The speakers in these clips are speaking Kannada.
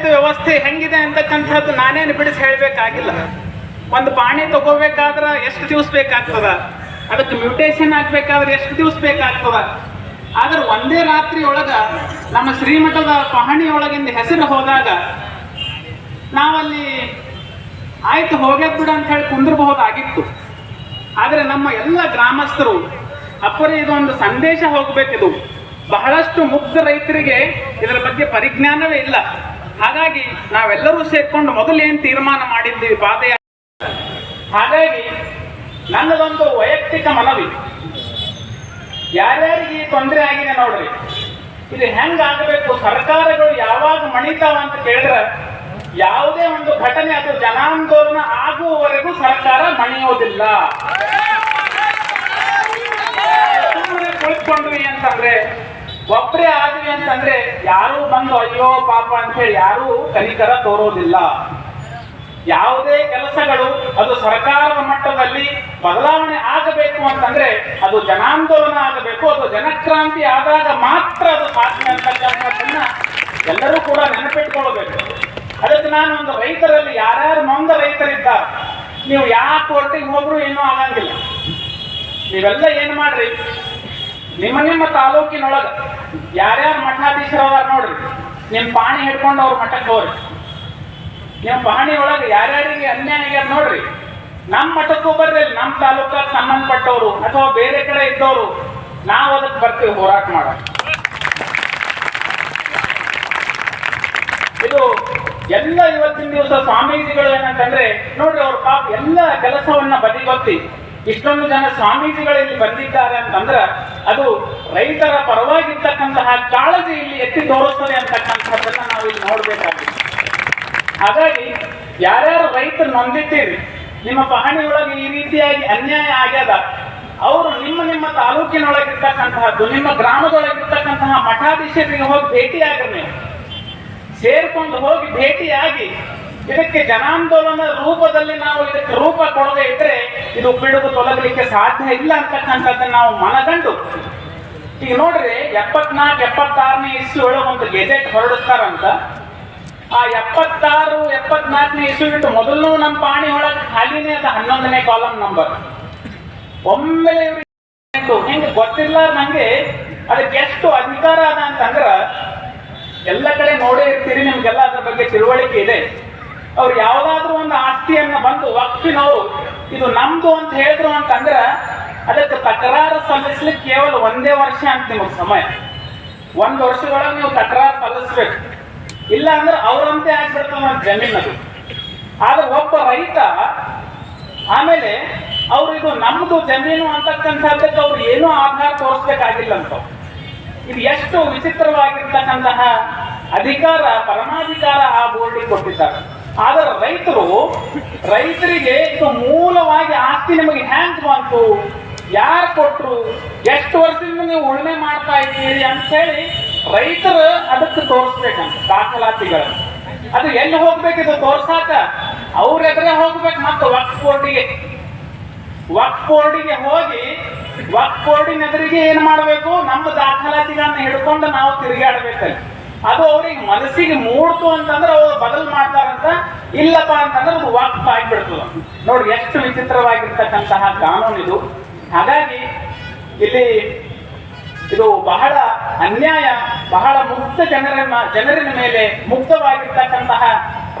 ಆಡಳಿತ ವ್ಯವಸ್ಥೆ ಹೆಂಗಿದೆ ಅಂತಕ್ಕಂಥದ್ದು ನಾನೇನು ಬಿಡಿಸಿ ಹೇಳಬೇಕಾಗಿಲ್ಲ. ಒಂದು ಪಾಣಿ ತಗೋಬೇಕಾದ್ರೆ ಎಷ್ಟು ದಿವಸ ಬೇಕಾಗ್ತದ? ಅದಕ್ಕೆ ಮ್ಯೂಟೇಶನ್ ಆಗ್ಬೇಕಾದ್ರೆ ಎಷ್ಟು ದಿವಸ ಬೇಕಾಗ್ತದ? ಆದ್ರೆ ಒಂದೇ ರಾತ್ರಿ ಒಳಗ ನಮ್ಮ ಶ್ರೀಮಠದ ಪಹಣಿ ಒಳಗಿಂದ ಹೆಸರು ಹೋದಾಗ ನಾವಲ್ಲಿ ಆಯ್ತು ಹೋಗ್ಯದ್ ಬಿಡು ಅಂತ ಹೇಳಿ ಕುಂದಿರಬಹುದಾಗಿತ್ತು. ಆದರೆ ನಮ್ಮ ಎಲ್ಲ ಗ್ರಾಮಸ್ಥರು, ಅಪ್ಪರೇ ಇದೊಂದು ಸಂದೇಶ ಹೋಗ್ಬೇಕಿದು. ಬಹಳಷ್ಟು ಮುಗ್ಧ ರೈತರಿಗೆ ಇದರ ಬಗ್ಗೆ ಪರಿಜ್ಞಾನವೇ ಇಲ್ಲ. ಹಾಗಾಗಿ ನಾವೆಲ್ಲರೂ ಸೇರ್ಕೊಂಡು ಮೊದಲು ಏನು ತೀರ್ಮಾನ ಮಾಡಿದ್ದೀವಿ ಪಾದಯಾತ್ರೆ. ಹಾಗಾಗಿ ನನ್ನದೊಂದು ವೈಯಕ್ತಿಕ ಮನವಿ. ಯಾರ್ಯಾರಿಗೆ ಈ ತೊಂದರೆ ಆಗಿದೆ ನೋಡ್ರಿ. ಇದು ಹೆಂಗ್ ಆಗಬೇಕು? ಸರ್ಕಾರಗಳು ಯಾವಾಗ ಮಣಿತಾವ ಅಂತ ಕೇಳಿದ್ರೆ ಯಾವುದೇ ಒಂದು ಘಟನೆ ಅದು ಜನಾಂದೋಲನ ಆಗುವವರೆಗೂ ಸರ್ಕಾರ ಮಣಿಯೋದಿಲ್ಲ. ಕುಳಿತುಕೊಂಡ್ವಿ ಅಂತಂದ್ರೆ ಒಬ್ಬರೇ ಆಗಲಿ ಅಂತಂದ್ರೆ ಯಾರೂ ಬಂದು ಅಯ್ಯೋ ಪಾಪ ಅಂತ ಹೇಳಿ ಯಾರೂ ಕನಿಕರ ತೋರೋದಿಲ್ಲ. ಯಾವುದೇ ಕೆಲಸಗಳು, ಅದು ಸರ್ಕಾರದ ಮಟ್ಟದಲ್ಲಿ ಬದಲಾವಣೆ ಆಗಬೇಕು ಅಂತಂದ್ರೆ ಅದು ಜನಾಂದೋಲನ ಆಗಬೇಕು, ಅದು ಜನಕ್ರಾಂತಿ ಆದಾಗ ಮಾತ್ರ ಅದು ಸಾಧ್ಯ ಅಂತಕ್ಕಂಥದ್ದನ್ನ ಎಲ್ಲರೂ ಕೂಡ ನೆನಪಿಟ್ಕೊಳ್ಬೇಕು. ಅದಕ್ಕೆ ನಾನು ಒಂದು ರೈತರಲ್ಲಿ ಯಾರ್ಯಾರು ನೊಂದ ರೈತರಿದ್ದಾರೆ, ನೀವು ಯಾವ ಕೋರ್ಟಿಗೆ ಹೋದ್ರೂ ಏನೂ ಆಗಂಗಿಲ್ಲ. ನೀವೆಲ್ಲ ಏನು ಮಾಡ್ರಿ? ನಿಮ್ಮ ನಿಮ್ಮ ತಾಲೂಕಿನೊಳಗ ಯಾರ್ಯಾರು ಮಠಾಧೀಶರು ನೋಡ್ರಿ. ನಿಮ್ ಪಾಣಿ ಹಿಡ್ಕೊಂಡು ಅವ್ರ ಮಠಕ್ಕೆ ಹೋಗ್ರಿ. ನಿಮ್ಮ ಪಾಣಿ ಒಳಗೆ ಯಾರ್ಯಾರಿಗೆ ಅನ್ಯಾಯ ಆಗ್ಯಾರ ನೋಡ್ರಿ. ನಮ್ಮ ಮಠಕ್ಕೂ ಬರ್ರಿ ನಮ್ಮ ತಾಲೂಕಾಗ ಸಂಬಂಧಪಟ್ಟವರು ಅಥವಾ ಬೇರೆ ಕಡೆ ಇದ್ದವರು, ನಾವು ಅದಕ್ಕೆ ಬರ್ತೀವಿ ಹೋರಾಟ ಮಾಡ ಇದು ಎಲ್ಲ ಇವತ್ತಿನ ದಿವಸ ಸ್ವಾಮೀಜಿಗಳು ಏನಂತಂದ್ರೆ, ನೋಡ್ರಿ ಅವ್ರ ಪಾಪ ಎಲ್ಲ ಕೆಲಸವನ್ನ ಬದಿಗೊತ್ತಿ ಇಷ್ಟೊಂದು ಜನ ಸ್ವಾಮೀಜಿಗಳು ಇಲ್ಲಿ ಬಂದಿದ್ದಾರೆ ಅಂತಂದ್ರೆ ಅದು ರೈತರ ಪರವಾಗಿರ್ತಕ್ಕಂತಹ ಕಾಳಜಿ ಇಲ್ಲಿ ಎತ್ತಿ ತೋರಿಸ್ತದೆ ಅಂತಕ್ಕಂಥದ್ದನ್ನ ನಾವು ಇಲ್ಲಿ ನೋಡ್ಬೇಕಾಗಿದೆ. ಹಾಗಾಗಿ ಯಾರ್ಯಾರು ರೈತರು ನೊಂದಿದ್ದೀರಿ, ನಿಮ್ಮ ಪಹಣಿ ಈ ರೀತಿಯಾಗಿ ಅನ್ಯಾಯ ಆಗ್ಯದ, ಅವರು ನಿಮ್ಮ ನಿಮ್ಮ ತಾಲೂಕಿನೊಳಗಿರ್ತಕ್ಕಂತಹದ್ದು, ನಿಮ್ಮ ಗ್ರಾಮದೊಳಗಿರ್ತಕ್ಕಂತಹ ಮಠಾಧೀಶರಿಗೆ ಹೋಗಿ ಭೇಟಿ ಆಗ್ರಿ ನೀವು. ಸೇರ್ಕೊಂಡು ಹೋಗಿ ಭೇಟಿಯಾಗಿ ಇದಕ್ಕೆ ಜನಾಂದೋಲನ ರೂಪದಲ್ಲಿ ನಾವು ಇದಕ್ಕೆ ರೂಪ ಕೊಡದೆ ಇದ್ರೆ ಇದು ಬಿಡುಗು ತೊಲಗಲಿಕ್ಕೆ ಸಾಧ್ಯ ಇಲ್ಲ ಅಂತಕ್ಕಂಥದ್ದನ್ನ ನಾವು ಮನಗಂಡು. ಈಗ ನೋಡ್ರಿ, ಎಪ್ಪತ್ನಾಲ್ಕು, ಎಪ್ಪತ್ತಾರನೇ ಇಸ್ವಿ ಒಳಗೆ ಒಂದು ಗೆಜೆಟ್ ಹೊರಡಿಸ್ತಾರಂತ. ಆ ಎಪ್ಪತ್ತಾರು, ಎಪ್ಪತ್ನಾಲ್ಕನೇ ಇಸ್ವಿ ಬಿಟ್ಟು ಮೊದಲು ನಮ್ಮ ಪಾಣಿ ಒಳಗೆ ಖಾಲಿನೇ ಅದ ಹನ್ನೊಂದನೇ ಕಾಲಮ್ ನಂಬರ್ ಒಮ್ಮೆಲೆ ಹೆಂಗೆ ಹಿಂಗೆ ಗೊತ್ತಿಲ್ಲ ನಂಗೆ ಅದಕ್ಕೆ ಎಷ್ಟು ಅಧಿಕಾರ ಅದ ಅಂತಂದ್ರ ಎಲ್ಲ ಕಡೆ ನೋಡೇ ಇರ್ತೀರಿ, ನಿಮ್ಗೆಲ್ಲ ಅದ್ರ ಬಗ್ಗೆ ತಿಳುವಳಿಕೆ ಇದೆ. ಅವ್ರು ಯಾವುದಾದ್ರೂ ಒಂದು ಆಸ್ತಿಯನ್ನ ಬಂದು ವಕ್ಫಿನವರು ಇದು ನಮ್ದು ಅಂತ ಹೇಳಿದ್ರು ಅಂತಂದ್ರ ಅದಕ್ಕೆ ತಕರಾರು ಸಲ್ಲಿಸ್ಲಿಕ್ಕೆ ಕೇವಲ ಒಂದೇ ವರ್ಷ ಅಂತ ನಿಮಗೆ ಸಮಯ. ಒಂದ್ ವರ್ಷದೊಳಗೆ ನೀವು ತಕರಾರು ಸಲ್ಲಿಸ್ಬೇಕು. ಇಲ್ಲ ಅಂದ್ರೆ ಅವರಂತೆ ಆಗ್ಬಿಡ್ತಾವ ಜಮೀನ್ ಅದು. ಆದ್ರೆ ಒಬ್ಬ ರೈತ ಆಮೇಲೆ ಅವ್ರು ಇದು ನಮ್ದು ಜಮೀನು ಅಂತಕ್ಕಂಥದ್ದಕ್ಕೆ ಅವ್ರು ಏನೂ ಆಧಾರ ತೋರಿಸ್ಬೇಕಾಗಿಲ್ಲ ಅಂತ ಇದು ಎಷ್ಟು ವಿಚಿತ್ರವಾಗಿರ್ತಕ್ಕಂತಹ ಅಧಿಕಾರ, ಪರಮಾಧಿಕಾರ ಆ ಬೋರ್ಡಿಗೆ ಕೊಟ್ಟಿದ್ದಾರೆ. ಆದರೆ ರೈತರು, ರೈತರಿಗೆ ಇದು ಮೂಲವಾಗಿ ಆಸ್ತಿ ನಿಮಗೆ ಹ್ಯಾಂಗ್ ಬಂತು ಯಾರು ಕೊಟ್ಟರು ಎಷ್ಟು ವರ್ಷದಿಂದ ನೀವು ಉಳುಮೆ ಮಾಡ್ತಾ ಇದ್ದೀರಿ ಅಂತ ಹೇಳಿ ರೈತರು ಅದಕ್ಕೆ ತೋರಿಸ್ಬೇಕಂತ, ದಾಖಲಾತಿಗಳನ್ನು. ಅದು ಎಲ್ಲಿ ಹೋಗ್ಬೇಕಿದು ತೋರ್ಸಾಕ? ಅವ್ರ ಎದುರೇ ಹೋಗ್ಬೇಕು ಮತ್ತೆ ವಕ್ಫ್ ಬೋರ್ಡಿಗೆ. ವಕ್ಫ್ ಬೋರ್ಡಿಗೆ ಹೋಗಿ ವಕ್ ಬೋರ್ಡಿನ ಎದುರಿಗೆ ಏನ್ ಮಾಡಬೇಕು? ನಮ್ಮ ದಾಖಲಾತಿಗಳನ್ನ ಹಿಡ್ಕೊಂಡು ನಾವು ತಿರುಗಾಡ್ಬೇಕಲ್ಲಿ. ಅದು ಅವ್ರಿಗೆ ಮನಸ್ಸಿಗೆ ಮೂಡ್ತು ಅಂತಂದ್ರೆ ಅವ್ರು ಬದಲು ಮಾಡ್ತಾರಂತ, ಇಲ್ಲಪ್ಪ ಅಂತಂದ್ರೆ ಅದು ವಾಕ್ ಆಗ್ಬಿಡ್ತದ. ನೋಡಿ, ಎಷ್ಟು ವಿಚಿತ್ರವಾಗಿರ್ತಕ್ಕಂತಹ ಕಾನೂನು ಇದು. ಹಾಗಾಗಿ ಇಲ್ಲಿ ಇದು ಬಹಳ ಅನ್ಯಾಯ, ಬಹಳ ಮುಕ್ತ ಜನರ ಜನರಿನ ಮೇಲೆ ಮುಕ್ತವಾಗಿರ್ತಕ್ಕಂತಹ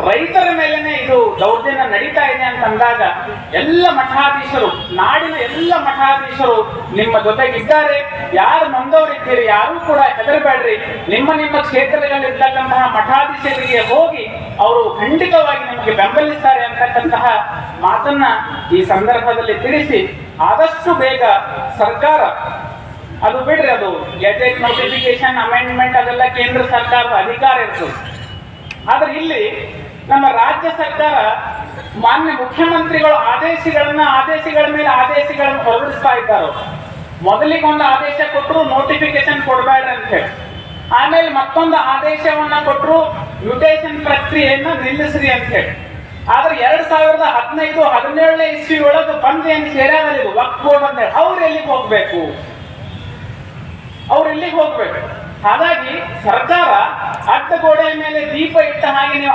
ರೈತರ ಮೇಲೆನೆ ಇದು ದೌರ್ಜನ್ಯ ನಡೀತಾ ಇದೆ ಅಂತ ಅಂದಾಗ ಎಲ್ಲ ಮಠಾಧೀಶರು, ನಾಡಿನ ಎಲ್ಲ ಮಠಾಧೀಶರು ನಿಮ್ಮ ಜೊತೆಗಿದ್ದಾರೆ. ಯಾರು ನೊಂದವರಿದ್ದೀರಿ, ಯಾರು ಕೂಡ ಹೆದರಬೇಡ್ರಿ. ನಿಮ್ಮ ನಿಮ್ಮ ಕ್ಷೇತ್ರಗಳಲ್ಲಿರ್ತಕ್ಕಂತಹ ಮಠಾಧೀಶರಿಗೆ ಹೋಗಿ ಅವರು ಖಂಡಿತವಾಗಿ ನಿಮಗೆ ಬೆಂಬಲಿಸ್ತಾರೆ ಅಂತಕ್ಕಂತಹ ಮಾತನ್ನ ಈ ಸಂದರ್ಭದಲ್ಲಿ ತಿಳಿಸಿ ಆದಷ್ಟು ಬೇಗ ಸರ್ಕಾರ, ಅದು ಬಿಡ್ರಿ ಅದು ಗೆಜೆಟ್ ನೋಟಿಫಿಕೇಶನ್ ಅಮೆಂಡ್ಮೆಂಟ್ ಅದೆಲ್ಲ ಕೇಂದ್ರ ಸರ್ಕಾರದ ಅಧಿಕಾರ ಇರ್ತದೆ. ಆದ್ರೆ ಇಲ್ಲಿ ನಮ್ಮ ರಾಜ್ಯ ಸರ್ಕಾರ ಮಾನ್ಯ ಮುಖ್ಯಮಂತ್ರಿಗಳು ಆದೇಶಗಳನ್ನ ಆದೇಶಗಳ ಮೇಲೆ ಆದೇಶಗಳನ್ನು ಹೊರಡಿಸ್ತಾ ಇದ್ದಾರೆ. ಮೊದಲಿಗೆ ಒಂದು ಆದೇಶ ಕೊಟ್ಟರು ನೋಟಿಫಿಕೇಶನ್ ಕೊಡಬೇಡ ಅಂತ ಹೇಳಿ. ಆಮೇಲೆ ಮತ್ತೊಂದು ಆದೇಶವನ್ನ ಕೊಟ್ಟರು ಮ್ಯೂಟೇಶನ್ ಪ್ರಕ್ರಿಯೆಯನ್ನ ನಿಲ್ಲಿಸ್ರಿ ಅಂತ ಹೇಳಿ. ಆದ್ರೆ ಎರಡ್ ಸಾವಿರದ ಹದಿನೈದು ಹದಿನೇಳನೇ ಇಸ್ವಿ ಒಳಗೆ ಬಂದು ಏನ್ ಸೇರ್ಯಾಗಲ್ಲ ಇದು ವಕ್ ಬೋರ್ಡ್ ಅಂತ ಹೇಳಿ ಅವ್ರು ಎಲ್ಲಿಗೆ ಹೋಗ್ಬೇಕು? ಅವ್ರು ಎಲ್ಲಿಗೆ ಹೋಗ್ಬೇಕು? ಹಾಗಾಗಿ ಸರ್ಕಾರ ಅಡ್ಡ ಗೋಡೆಯ ಮೇಲೆ ದೀಪ ಇಟ್ಟ ಹಾಗೆ ನೀವು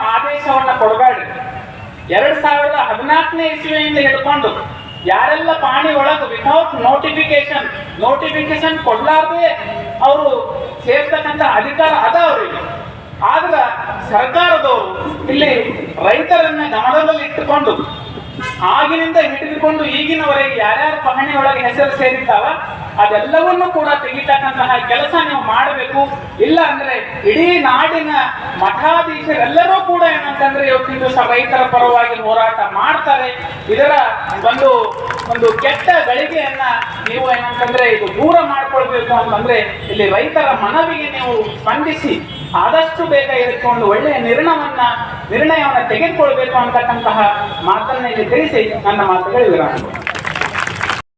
ಎರಡ್ ಸಾವಿರದ ಹದಿನಾಲ್ಕನೇ ಇಸ್ವಿಯಿಂದ ಹಿಡ್ಕೊಂಡು ಯಾರೆಲ್ಲ ಪಾಣಿ ಒಳಗೆ ವಿಥೌಟ್ ನೋಟಿಫಿಕೇಶನ್ ನೋಟಿಫಿಕೇಶನ್ ಕೊಡ್ಲಾರ್ದೆ ಅವರು ಸೇರ್ತಕ್ಕಂಥ ಅಧಿಕಾರ ಅದ ಅವರಿಗೆ. ಆದ್ರ ಸರ್ಕಾರದವರು ಇಲ್ಲಿ ರೈತರನ್ನ ಗಮನದಲ್ಲಿ ಇಟ್ಟುಕೊಂಡು ಆಗಿನಿಂದ ಹಿಡಿದುಕೊಂಡು ಈಗಿನವರೆಗೆ ಯಾರ್ಯಾರು ಪಹಣಿ ಒಳಗೆ ಹೆಸರು ಸೇರಿದ್ದಾವ ಅದೆಲ್ಲವನ್ನೂ ಕೂಡ ತೆಗಿತಕ್ಕಂತಹ ಕೆಲಸ ನೀವು ಮಾಡಬೇಕು. ಇಲ್ಲ ಅಂದ್ರೆ ಇಡೀ ನಾಡಿನ ಮಠಾಧೀಶರೆಲ್ಲರೂ ಕೂಡ ಏನಂತಂದ್ರೆ ಇವತ್ತಿನ ದಿವಸ ರೈತರ ಪರವಾಗಿ ಹೋರಾಟ ಮಾಡ್ತಾರೆ. ಇದರ ಒಂದು ಒಂದು ಕೆಟ್ಟ ಗಳಿಗೆಯನ್ನ ನೀವು ಏನಂತಂದ್ರೆ ಇದು ದೂರ ಮಾಡ್ಕೊಳ್ಬೇಕು ಅಂತಂದ್ರೆ ಇಲ್ಲಿ ರೈತರ ಮನವಿಗೆ ನೀವು ಸ್ಪಂದಿಸಿ ಆದಷ್ಟು ಬೇಗ ಇದಕ್ಕೆ ಒಳ್ಳೆಯ ನಿರ್ಣಯವನ್ನ ನಿರ್ಣಯವನ್ನ ತೆಗೆದುಕೊಳ್ಬೇಕು ಅಂತಕ್ಕಂತಹ ಮಾತನ್ನ ಇಲ್ಲಿ ತಿಳಿಸಿ ನನ್ನ ಮಾತುಗಳು ವಿರಾಮ